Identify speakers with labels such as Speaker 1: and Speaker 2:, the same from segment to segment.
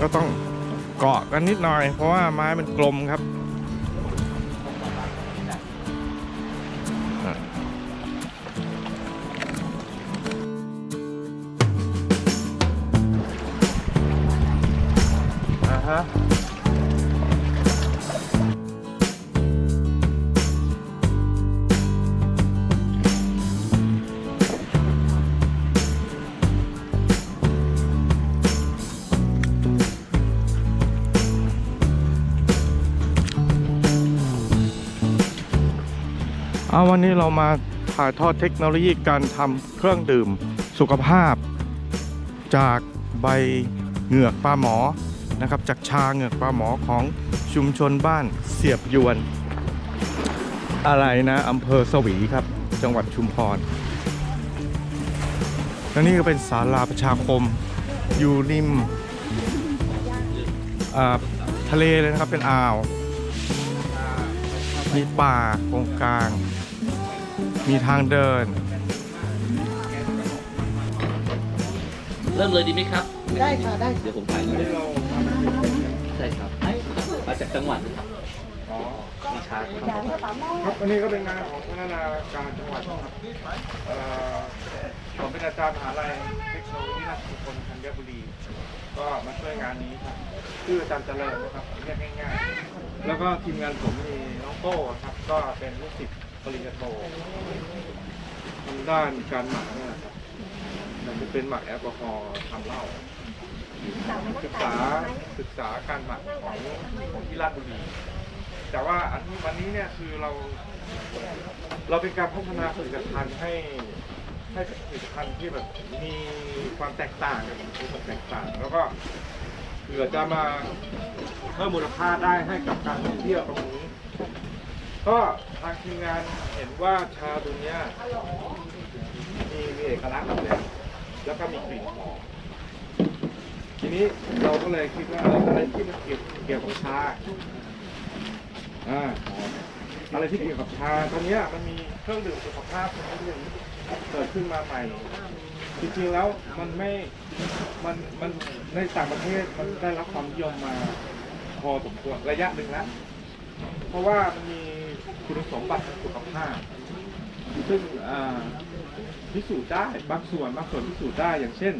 Speaker 1: ก็ต้องเกาะกันนิดหน่อย เพราะว่าไม้มันกลมครับอ่าฮะ เอาวันนี้เรามาถ่ายทอดเทคโนโลยีการทำเครื่องดื่มสุขภาพ จากใบเหงือกปลาหมอนะครับ จากชาเหงือกปลาหมอของชุมชนบ้านเสียบยวน อะไรนะอำเภอสวีครับ จังหวัดชุมพรแล้วนี่ก็เป็นศาลาประชาคมอยู่ริมอ่าทะเลเลยนะครับเป็นอ่าว มีป่าตรงกลาง มีทางเดิน
Speaker 2: เริ่มเลยดีไหมครับ
Speaker 3: ได้ค่ะ ได้
Speaker 2: เดี๋ยวผมถ่ายหน่อยใช่ครับมาจากจังหวัดนะครับมีชาครับ
Speaker 1: ครับอันนี้ก็เป็นงานของพัฒนาการจังหวัดครับเอ่อผมเป็นอาจารย์มหาลัยเทคโนโลยีราชมงคลธัญบุรี ก็มาช่วยงานนี้ครับชื่ออาจารย์เจริญนะครับเรียกง่าย ๆ แล้วก็ทีมงานผมมีน้องโต้ครับ ก็เป็นลูกศิษย์ ปริญญาโททางด้านการหมักเนี่ยนะครับมันจะเป็นหมักแอลกอฮอล์ทำเหล้าศึกษาศึกษาการหมักของของที่ราชบุรีแต่ว่าอันนี้วันนี้เนี่ยคือเรา เราเป็นการพัฒนาผลิตภัณฑ์ให้ให้ผลิตภัณฑ์ที่แบบมีความแตกต่างกันมีความแตกต่าง แล้วก็เผื่อจะมาเพิ่มมูลค่าได้ให้กับการท่องเที่ยวตรงนี้ ก็ทางทีมงานเห็นว่าชาตัวเนี้ยมีมีเอกลักษณ์แบบนี้แล้วก็มีกลิ่นหอมทีนี้เราก็เลยคิดว่าอะไรที่มันเกี่ยวเกี่ยวกับชาอ่าอะไรที่เกี่ยวกับชาตอนนี้มันมีเครื่องดื่มสุขภาพชนิดหนึ่งเกิดขึ้นมาใหม่จริงๆแล้วมันไม่มันมันในต่างประเทศมันได้รับความนิยมมาพอสมควรระยะหนึ่งแล้วเพราะว่ามันมี คุณสมบัติทางสุขภาพ ซึ่งพิสูจน์ได้บางส่วนบางส่วนพิสูจน์ได้อย่างเช่น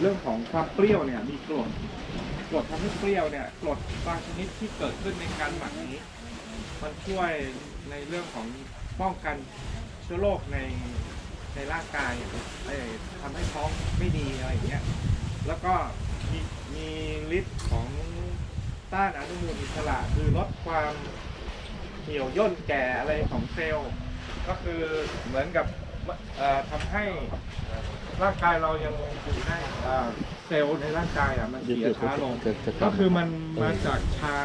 Speaker 1: เรื่องของความเปรี้ยวเนี่ยมีกรดกรดทำให้เปรี้ยวเนี่ยกรดบางชนิดที่เกิดขึ้นในการหมักนี้ มันช่วยในเรื่องของป้องกันเชื้อโรคในในร่างกายทำให้ท้องไม่ดีอะไรอย่างเงี้ยแล้วก็มีมีฤทธิ์ของต้านอนุมูลอิสระคือลดความ เหี่ยวย่นแก่อะไรของเซลล์ ก็คือเหมือนกับเอ่อทำให้ร่างกายเรายังอยู่ได้เอ่อเซลล์ในร่างกายอะมันเสียช้าลง ก็คือมันมาจากชา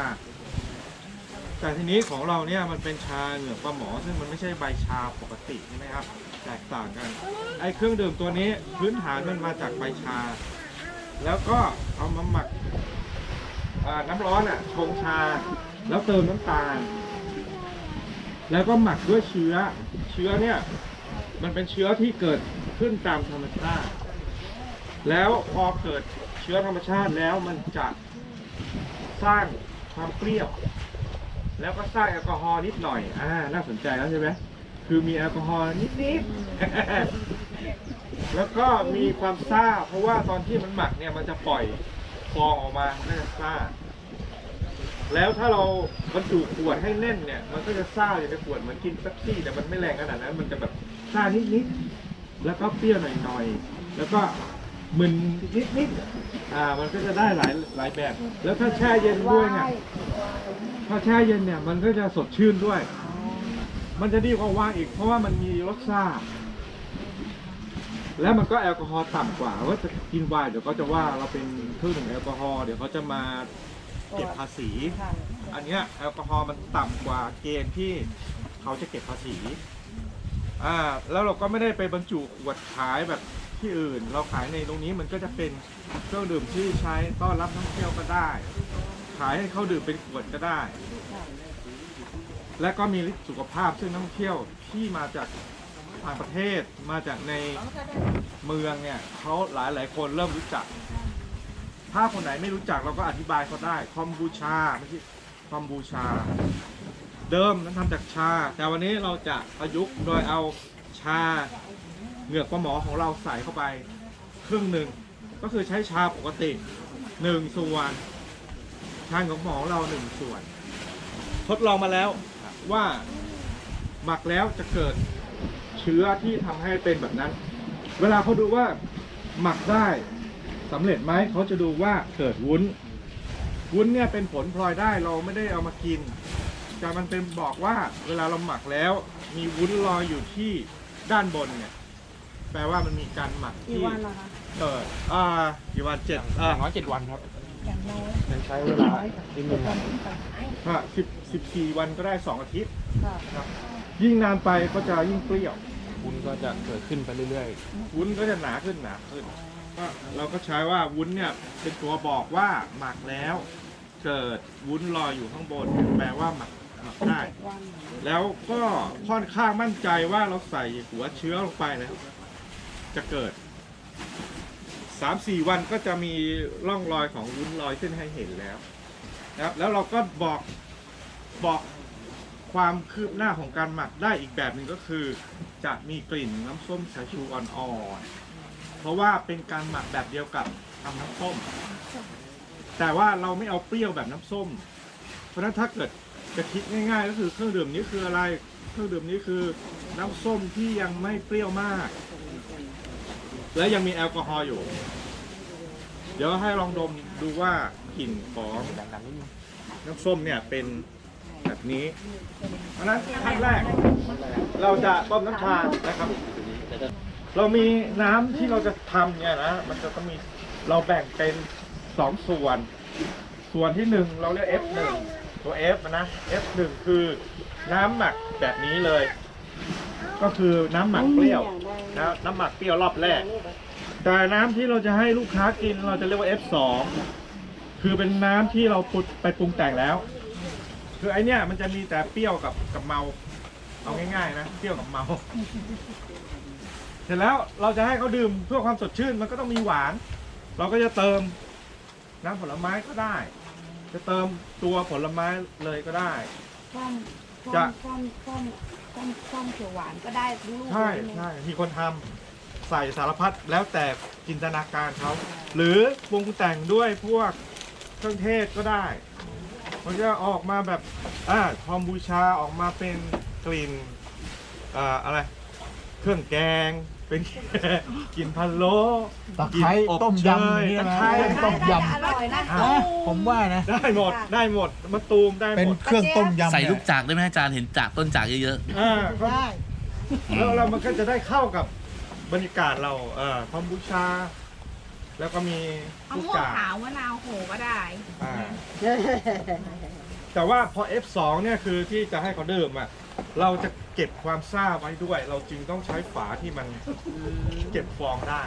Speaker 1: แต่ทีนี้ของเราเนี่ยมันเป็นชาเหงือกปลาหมอ ซึ่งมันไม่ใช่ใบชาปกติใช่ไหมครับ แตกต่างกัน ไอ้เครื่องดื่มตัวนี้พื้นฐานมันมาจากใบชา แล้วก็เอามาหมักน้ำร้อนอะชงชา แล้วเติมน้ำตาล แล้วก็หมักด้วยเชื้อ เชื้อเนี่ยมันเป็นเชื้อที่เกิดขึ้นตามธรรมชาติ แล้วพอเกิดเชื้อธรรมชาติแล้วมันจะสร้างความเปรี้ยว แล้วก็สร้างแอลกอฮอล์นิดหน่อย อ่า น่าสนใจแล้วใช่ไหมคือมีแอลกอฮอล์นิดๆ แล้วก็มีความซ่า เพราะว่าตอนที่มันหมักเนี่ยมันจะปล่อยฟองออกมาน่าจะซ่า แล้วถ้าเราบรรจุขวดให้แน่นเนี่ย มันก็จะซ่าอยู่ในขวดเหมือนกินเป๊ปซี่แต่มันไม่แรงขนาดนั้น มันจะแบบซ่านิดๆแล้วก็เปรี้ยวหน่อยๆแล้วก็มึนนิดๆอ่า มันก็จะได้หลายหลายแบบ แล้วถ้าแช่เย็นด้วยเนี่ยถ้าแช่เย็นเนี่ยมันก็จะสดชื่นด้วย มันจะดีกว่าวางอีก เพราะว่ามันมีรสชาติแล้วมันก็แอลกอฮอล์ต่ำกว่าว่าจะกินไวน์เดี๋ยวก็จะว่าเราเป็นเครื่องดื่มแอลกอฮอล์เดี๋ยวเขาจะมา เก็บภาษี อันเนี้ยแอลกอฮอล์มันต่ำกว่าเกณฑ์ที่เขาจะเก็บภาษีอ่าแล้วเราก็ไม่ได้ไปบรรจุขวดขายแบบที่อื่น เราขายในตรงนี้มันก็จะเป็นเครื่องดื่มที่ใช้ต้อนรับนักท่องเที่ยวก็ได้ ขายให้เขาดื่มเป็นขวดก็ได้ และก็มีฤทธิสุขภาพซึ่งนักท่องเที่ยวที่มาจากต่างประเทศมาจากในเมืองเนี่ยเขาหลายหลายๆคนเริ่มรู้จักท ถ้าคนไหนไม่รู้จักเราก็อธิบายเขาได้คอมบูชาไม่ใช่คอมบูชา เดิมนั้นทำจากชา แต่วันนี้เราจะประยุกต์โดยเอาชาเหงือกปลาหมอของเราใส่เข้าไปครึ่งหนึ่งก็คือใช้ชาปกติหนึ่งส่วนชาของหมอเราหนึ่งส่วน ทดลองมาแล้วว่าหมักแล้วจะเกิดเชื้อที่ทำให้เป็นแบบนั้น เวลาเขาดูว่าหมักได้ สำเร็จไหมเขาจะดูว่าเกิดวุ้น วุ้นเนี่ยเป็นผลพลอยได้เราไม่ได้เอามากิน แต่มันเป็นบอกว่าเวลาเราหมักแล้ว มีวุ้นลอยอยู่ที่ด้านบนเนี่ย แปลว่ามันมีการหมัก
Speaker 3: กี่
Speaker 1: ที่
Speaker 3: วันเหรอคะ
Speaker 1: เกิดอ่ากี่วันเจ็ดอ่า
Speaker 4: น้อยเจ็ดวันครับ
Speaker 3: อย่างน้อย
Speaker 4: ยังใช้เวลานิดนึงครับ
Speaker 1: อ่าสิบสิบสี่วันก็ได้สองอาทิตย์
Speaker 3: ค่ะ
Speaker 1: ครับยิ่งนานไปก็จะยิ่งเปรี้ยว
Speaker 4: วุ้นก็จะเกิดขึ้นไปเรื่อย
Speaker 1: วุ้นก็จะหนาขึ้นหนาขึ้น ก็เราก็ใช้ว่าวุ้นเนี่ยเป็นตัวบอกว่าหมักแล้ว เกิดวุ้นลอยอยู่ข้างบนแปลว่าหมักหมักได้ แล้วก็ค่อนข้างมั่นใจว่าเราใส่หัวเชื้อลงไปนะจะเกิดสามสี่วันก็จะมีร่องรอยของวุ้นลอยขึ้นให้เห็นแล้วนะครับ แล้วเราก็บอกบอกความคืบหน้าของการหมักได้อีกแบบหนึ่งก็คือ จะมีกลิ่นน้ำส้มสายชูอ่อนๆ ราะว่าเป็นการหมักแบบเดียวกับทำน้ำส้ม แต่ว่าเราไม่เอาเปรี้ยวแบบน้ำส้ม เพราะฉะนั้นถ้าเกิดจะคิดง่ายๆ ก็คือเครื่องดื่มนี้คืออะไร เครื่องดื่มนี้คือน้ำส้มที่ยังไม่เปรี้ยวมาก และยังมีแอลกอฮอล์อยู่ เดี๋ยวให้ลองดมดูว่ากลิ่นขอ
Speaker 4: ง
Speaker 1: น้ำส้มเนี่ยเป็นแบบนี้ เพราะฉะนั้นขั้นแรก เราจะต้มน้ำชานะครับ เรามีน้ำที่เราจะทำเนี่ยนะ มันจะต้องมีเราแบ่งเป็นสองส่วน ส่วนที่หนึ่งเราเรียก F1 ตัว F นะ F1 คือน้ำหมักแบบนี้เลย ก็คือน้ำหมักเปรี้ยวนะน้ำหมักเปรี้ยวรอบแรก แต่น้ำที่เราจะให้ลูกค้ากินเราจะเรียกว่า F2 คือเป็นน้ำที่เราปุดไปปรุงแต่งแล้ว คือไอเนี้ยมันจะมีแต่เปรี้ยวกับกับเมา เอาง่ายๆนะ เปรี้ยวกับเมา เสร็จแล้วเราจะให้เขาดื่มเพื่อความสดชื่นมันก็ต้องมีหวาน เราก็จะเติมน้ำผลไม้ก็ได้ จะเติมตัวผลไม้เลยก็ได้
Speaker 3: ส้ม
Speaker 1: จะ
Speaker 3: ส้มส้มส้มส้มเขียวหวานก็ได้ลูก
Speaker 1: ใช่
Speaker 3: เลย
Speaker 1: ใช่มีคนทำใส่สารพัดแล้วแต่จินตนาการเขาหรือปรุงแต่งด้วยพวกเครื่องเทศก็ได้ มันจะออกมาแบบอ่าคอมบูชาออกมาเป็นกลิ่นอ่าอะไร เครื่องแกง เป็นกลิ่นพะโล้
Speaker 5: ตะไคร้
Speaker 1: กลิ่นอบ
Speaker 5: ต้มยำอย่าง
Speaker 1: เช
Speaker 5: เงี้ย
Speaker 1: ตะ
Speaker 5: นะ
Speaker 1: ไคร้
Speaker 5: ต้มย
Speaker 3: ได้อร่อยนะำ
Speaker 5: นะผมว่านะ
Speaker 1: ได้หมดได้หมดมะตูมได้
Speaker 5: เป็น
Speaker 1: หมด
Speaker 5: เครื่องต้มยำ
Speaker 2: ใส่
Speaker 5: เนี่ย
Speaker 2: ลูกจากได้ไหมอาจารย์เห็นจากต้นจากเยอะ
Speaker 1: อ่าก็
Speaker 3: ได้
Speaker 1: แล้วเรามันก็จะได้เข้ากับบรรยากาศเราเอ่อคอมบูชา แล้วก็มี
Speaker 6: เอา
Speaker 1: ลูก
Speaker 6: ม่วง
Speaker 1: จาก
Speaker 6: ขาวมะนาวโหก็ได้
Speaker 1: อ่าแต่ว่าพอ F2 เนี่ยคือที่จะให้เขาดื่มอะเราจะ เก็บความซ่าไว้ด้วย เราจึงต้องใช้ฝาที่มันเก็บฟองได้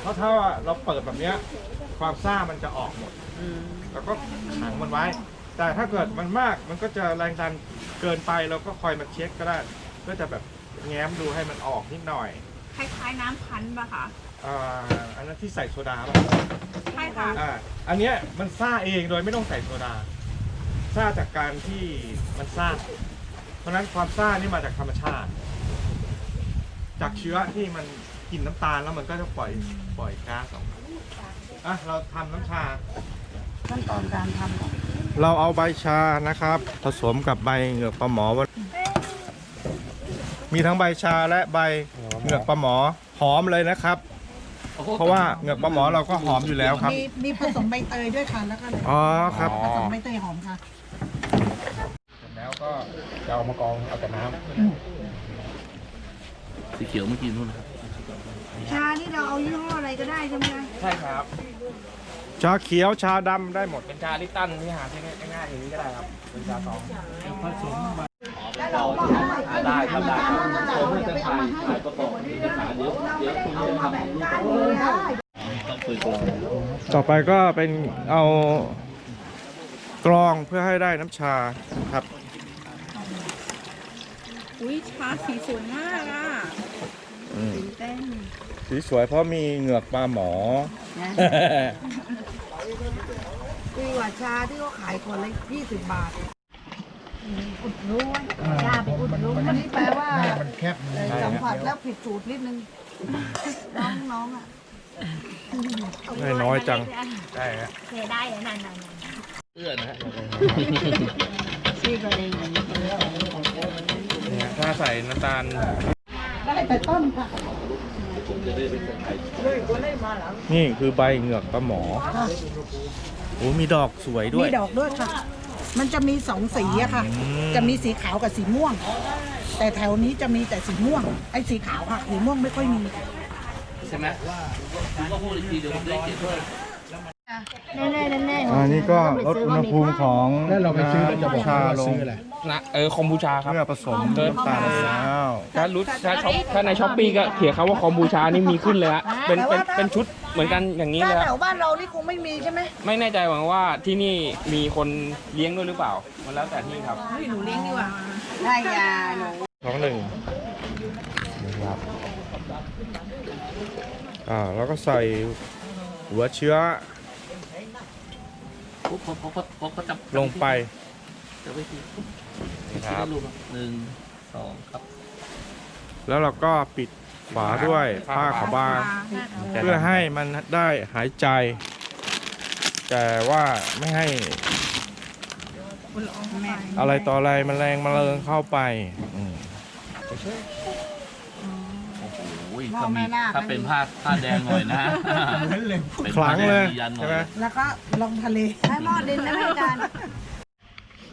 Speaker 1: เพราะถ้าเราเปิดแบบเนี้ยความซ่ามันจะออกหมดแล้วก็ขังมันไว้ แต่ถ้าเกิดมันมากมันก็จะแรงดันเกินไปเราก็คอยมาเช็คก็ได้ ก็จะแบบแง้มดูให้มันออกนิดหน่อย
Speaker 6: คล้ายๆน้ำพันธุ์ปะคะ
Speaker 1: อ่าอันนั้นที่ใส่โซดาป่ะ
Speaker 6: ใช่ค่ะ
Speaker 1: อ่าอันเนี้ยมันซ่าเองโดยไม่ต้องใส่โซดาซ่าจากการที่มันซ่า เพราะฉะนั้นความซ่านี่มาจากธรรมชาติ จากเชื้อที่มันกินน้ำตาลแล้วมันก็จะปล่อยปล่อยก๊าซออกมาอะเราทำน้ำชา
Speaker 3: ขั้นตอนการทำก่อน
Speaker 1: เราเอาใบชานะครับ ผสมกับใบเหงือกปลาหมอวันมีทั้งใบชาและใบเหงือกปลาหมอหอมเลยนะครับ
Speaker 2: ๆ
Speaker 1: เพราะว่าเหงือกปลาหมอเราก็หอมอยู่แล้วครับ
Speaker 3: มีมีผสมใบเตยด้วยค่ะแล้วก็
Speaker 1: อ๋อครับ
Speaker 3: ผสมใบเตยหอมค่ะ
Speaker 1: แล้ว ก็
Speaker 4: จะเอามากรองเอาแต่น้
Speaker 2: สีเขียวเมื่อกี้นู่นนะครับ
Speaker 6: ชาที่เราเอายี่ห้ออะไรก็ได้ใช่ไหมคะำ
Speaker 4: ใช่ครับ
Speaker 1: ชาเขียวชาดำได้หมด
Speaker 4: เป็นชาลิปตันที่หาได้ง่ายๆอย่างนี้ก็ได้ครับ เป็นชาซอง
Speaker 2: ได้ครับได้ครับผมจะถ่ายถ่ายประกอบเอกสารเดี๋ยวเดี๋ยวคุณจะทำรูปประกอบต้องฝึกก่อน
Speaker 1: ต่อไปก็เป็นเอากรองเพื่อให้ได้น้ำชาครับ
Speaker 6: อุ้ยชาสีสวยมากอะ
Speaker 1: อืม
Speaker 6: เต้น
Speaker 1: สีสวยเพราะมีเหงือกปลาหมอ
Speaker 3: ดีกว่าชาที่เขาขายคนละยี่สิบบาท อุดรู้ไว้ชาไปอุดรู้อันนี้แปลว่า
Speaker 5: หน้ามันแคบ
Speaker 3: เอ่อสัมผัสแล้วผิดสูตรนิดนึง น้องน้องอะ
Speaker 1: ไม่น้อยจัง
Speaker 4: ได้ฮะ
Speaker 6: เคยได้อะนั่นนั่น
Speaker 2: เอื้อนะฮะ
Speaker 3: ซี่ก็เลย
Speaker 4: เนี่ย ถ้าใส่น้ำตาล
Speaker 3: ได้แต่ต้นค่ะ
Speaker 2: ผมจะได้ไปเซอร์ไพรส์
Speaker 1: นี่คือใบเหงือกปลาหมอ โอ้มีดอกสวยด้วย
Speaker 3: มีดอกด้วยค่ะ มันจะมีสองสีอะค่ะ
Speaker 1: อืม
Speaker 3: จะมีสีขาวกับสีม่วง แต่แถวนี้จะมีแต่สีม่วง ไอ้สีขาวค่ะ สีม่วงไม่ค่อยมี
Speaker 2: ใช่ไหมคุณก็พูดอีกทีเดี๋ยวผมได้เขียนด้วย
Speaker 6: แน่แน่แน่
Speaker 1: อันนี้ก็ลดอุณหภูมิของ
Speaker 5: แล้วเราไปซื้อเราจะบอก
Speaker 1: ชา
Speaker 5: ว่า
Speaker 1: ลง
Speaker 5: ซื้ออะไร
Speaker 4: นะเออคอมบูชาครับ
Speaker 1: เพื่อผสมน้ำตาลมะพร้าว
Speaker 4: ถ้ารู้ถ้าช็อปถ้าในช้อปปี้ก็เขียนคำว่าคอมบูชานี่มีขึ้นเลยฮะเป็นเป็นเป็นชุดเหมือนกันอย่างนี้
Speaker 3: ถ้า
Speaker 4: เลย
Speaker 3: แถ
Speaker 4: ฮะ
Speaker 3: วบ้านเรานี่คงไม่มีใช่ไหม
Speaker 4: ไม่แน่ใจหวังว่าที่นี่มีคนเลี้ยงด้วยหรือเปล่า มันแล้วแต่ที่ครับ
Speaker 6: หนูเลี้ยงดีกว่า
Speaker 3: ได้ยาหนู
Speaker 1: ท้องหนึ่งนะครับอ่าแล้วก็ใส่หัวเชื้อ
Speaker 2: ปุ๊บพอพอพอพอเขาจับ
Speaker 1: ลงไป
Speaker 2: จับไปที
Speaker 1: นะค
Speaker 2: ที่
Speaker 1: รั
Speaker 2: ได้
Speaker 1: บ
Speaker 2: รูปหนึ่งสองครับ
Speaker 1: แล้วเราก็ปิดฝาด้วยผ้าขาวบาง เพื่อให้มันได้หายใจ แต่ว่าไม่ให้อะไรต่ออะไรแมลงแมลงเข้าไปอืม
Speaker 2: โอ้ยถ้ามีถ้าเป็นผ้าผ้าแดงหน่อยนะเป็น
Speaker 1: ขลังเลย
Speaker 2: ผ้าแดมียันหน่
Speaker 1: ใช่
Speaker 2: อ
Speaker 1: ไหม
Speaker 2: ย
Speaker 3: แล้วก็ลงทะเลให้หม้อดินนะพี่การ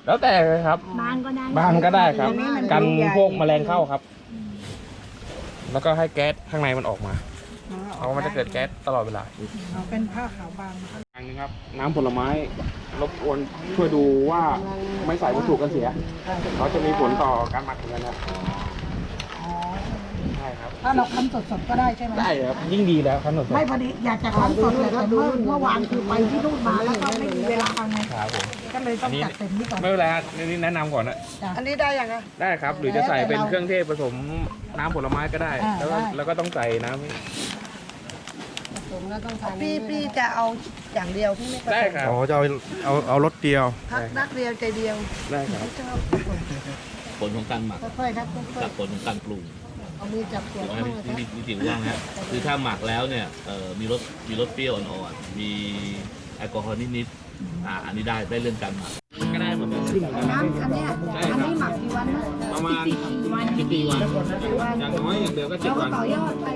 Speaker 4: แล้วแต่เลยครับ
Speaker 6: บ้านก็ได้
Speaker 4: บ้านก็ได้ครับ
Speaker 3: อันนี้มัน
Speaker 4: กัน
Speaker 3: ใหญ่
Speaker 4: พวกแมลงเข้าครับ แล้วก็ให้แก๊สข้างในมันออกมาเพราะมันจะเกิดแก๊สตลอดเวลา
Speaker 3: เอาเป็นผ้าขาวบาง
Speaker 4: อย่างนึงครับน้ำผลไม้รบกวนช่วยดูว่าไม่ใส่วัตถุกันเสียเขาจะมีผลต่อการหมักเหมือนกันนะใช่ ครับ
Speaker 3: ถ้าเราคั้นสดๆก็ได้ใช่ไหม
Speaker 4: ได้ครับยิ่งดีแล้วครับหนด
Speaker 3: ไม่พอดีอยากจะคั้นสดเลยแต่เมื่อเมื่อวานคือไปที่นู่นมาแล้วก็ไม่มีเวลาไง
Speaker 4: ครับผม
Speaker 3: ก็เลยต้องจัดเต็มนี่ก่อน
Speaker 4: ไม่เป็นไรฮะนี่แนะนำก่อนนะ
Speaker 3: อันนี้ได้ยังไง
Speaker 4: ได้ครับ หรือจะใส่เป็นเครื่องเทศผสมน้ำผลไม้ก็ได้
Speaker 3: อ่า
Speaker 4: แล้วก็
Speaker 3: ได้
Speaker 4: แล้วก็ต้องใส่น้ำ
Speaker 3: พี่พี่จะเอาอย่างเดียวพี่ไม่ผสม
Speaker 4: ได้ครับ
Speaker 1: อ๋อจะเอาเอาเอารถเดียว
Speaker 3: พักนักเดียวใจเดียว
Speaker 4: ได้ครับ
Speaker 3: ไม่ชอบ
Speaker 2: ผลของการหมัก
Speaker 3: ค่อยๆครับค่อย
Speaker 2: กับผลของการปรุง
Speaker 3: ๆ เอามือจับตัว
Speaker 2: ถูกไหม
Speaker 3: ข้าง
Speaker 2: พี่
Speaker 3: เลยครับ
Speaker 2: พี่พี่ติ๋วว่าไงฮะคือถ้าหมักแล้วเนี่ยเอ่อมีรสมีรสเปรี้ยวอ่อนๆมีแอลกอฮอล์นิดๆอ่าอันนี้ได้ได้เรื่องการหมักก็ได้เหมือนกัน
Speaker 3: น้ำอันเนี้ยอันนี้หมักกี่วันนะ
Speaker 4: ประมาณสิบสี่วัน อย่างน้อยอย่างเดียวก็เจ็
Speaker 3: แล้
Speaker 4: ด
Speaker 3: วก็
Speaker 4: วัน
Speaker 3: ต่อยอดไป